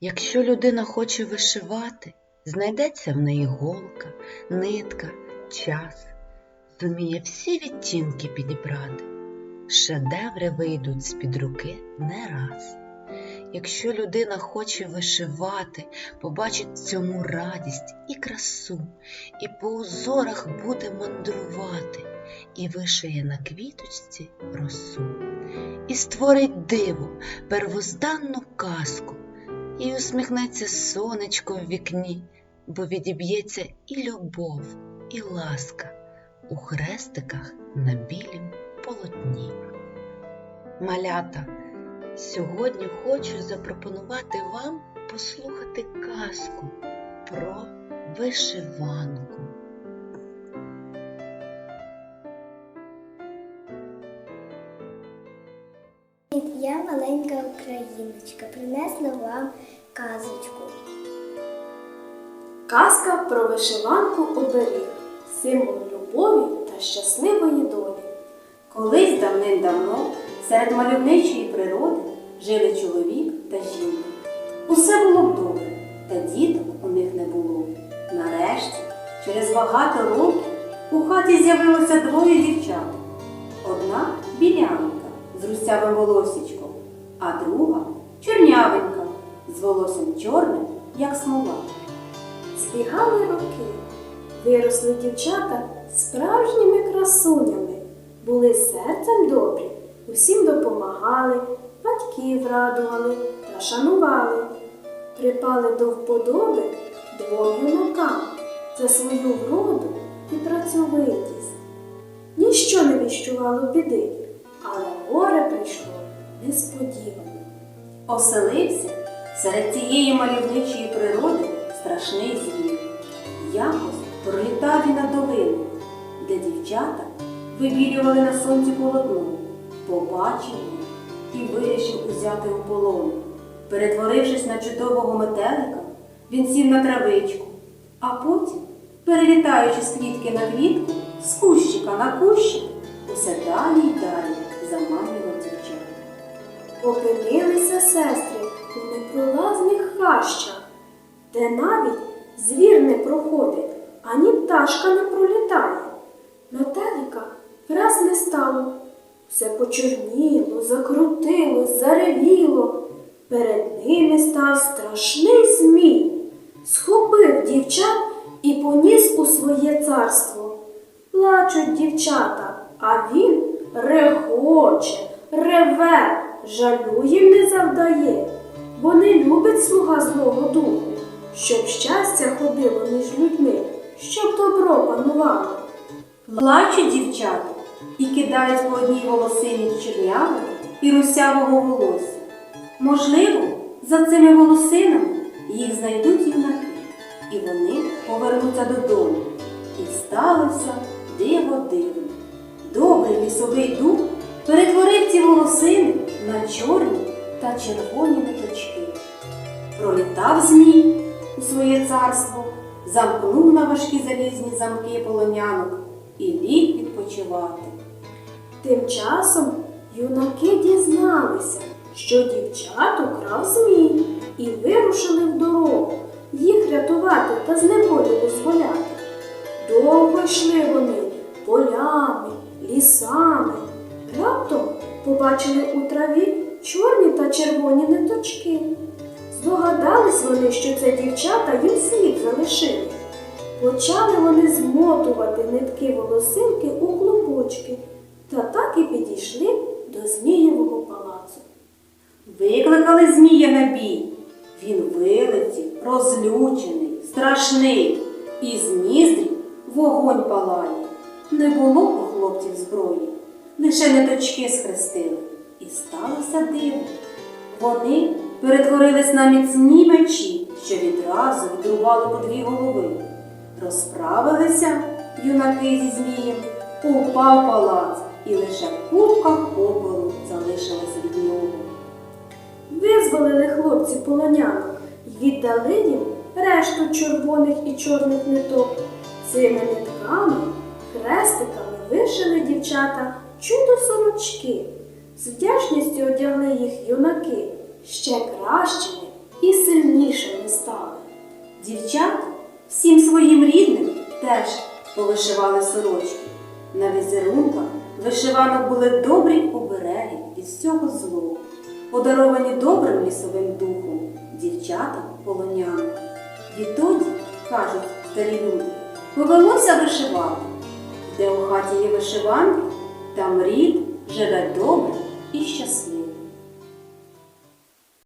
Якщо людина хоче вишивати, знайдеться в неї голка, нитка, час, зуміє всі відтінки підібрати. Шедеври вийдуть з-під руки не раз. Якщо людина хоче вишивати, побачить в цьому радість і красу, і по узорах буде мандрувати, і вишиє на квіточці росу, і створить диво, первозданну казку, і усміхнеться сонечко в вікні, бо відіб'ється і любов, і ласка у хрестиках на білім полотні. Малята, сьогодні хочу запропонувати вам послухати казку про вишиванку. Я маленька україночка, принесла вам казочку. Казка про вишиванку оберіг, символ любові та щасливої долі. Колись давним-давно серед мальовничої природи жили чоловік та жінка. Усе було б добре, та діток у них не було. Нарешті, через багато років, у хаті з'явилося двоє дівчат. Одна білянка з русявим волосічком, а друга чорнявенька з волоссям чорним, як смола. Збігали роки, виросли дівчата справжніми красунями, були серцем добрі, усім допомагали, батьків радували та шанували. Припали до вподоби двом юнакам за свою вроду і працьовитість. Ніщо не віщувало біди, але горе прийшло несподівано. Оселився серед цієї мальовничої природи страшний звір. Якось пролітав він над долину, де дівчата вибілювали на сонці полотно, побачив і вирішив узяти у полон. Перетворившись на чудового метелика, він сів на травичку, а потім, перелітаючи з квітки на квітку, з кущика на кущик, усе далі й далі заманював дівчат. Опинилися сестри у непролазних хащах, де навіть звір не проходить, ані пташка не пролітає. Метелика враз не стало. Все почорніло, закрутилось, заревіло. Перед ними став страшний змій, схопив дівчат і поніс у своє царство. Плачуть дівчата, а він регоче, реве, жалю їм не завдає, бо не любить слуга злого духу, щоб щастя ходило між людьми, щоб добро панувало. Плачуть дівчата і кидають по одній волосині чорнявого і русявого волосся. Можливо, за цими волосинами їх знайдуть юнаки, і вони повернуться додому. І сталося диво дивне. Добрий лісовий дух перетворив ці волосини на чорні та червоні ниточки. Пролітав змій у своє царство, замкнув на важкі залізні замки полонянок і ліг відпочивати. Тим часом юнаки дізналися, що дівчат украв змій і вирушили в дорогу їх рятувати та з неволі визволяти. Довго йшли вони полями, лісами. Раптом побачили у траві чорні та червоні ниточки. Здогадались вони, що це дівчата їм слід залишили. Почали вони змотувати нитки волосинки у клубочки та так і підійшли до Змієвого палацу. Викликали змія на бій. Він вилетів, розлючений, страшний, і з ніздрів вогонь палає. Не було у хлопців зброї, лише ниточки схрестили. І сталося диво. Вони перетворились на міцні мечі, що відразу відрубали по дві голови. Розправилися юнаки зі змієм, упав палац, і лише купка попелу залишилась від нього. Визволили хлопці полонянок і віддали їм решту червоних і чорних ниток. Цими нитками, хрестиками вишили дівчата чудо сорочки. З вдячністю одягли їх юнаки ще кращими і сильнішими стали. Дівчата всім своїм рідним теж повишивали сорочки. На візерунках вишиванок були добрі обереги від всього злого, подаровані добрим лісовим духом, дівчатам полонянам. Відтоді, кажуть старі люди, повелося вишивати. Де у хаті є вишиванки, там рід живе добре і щасливо.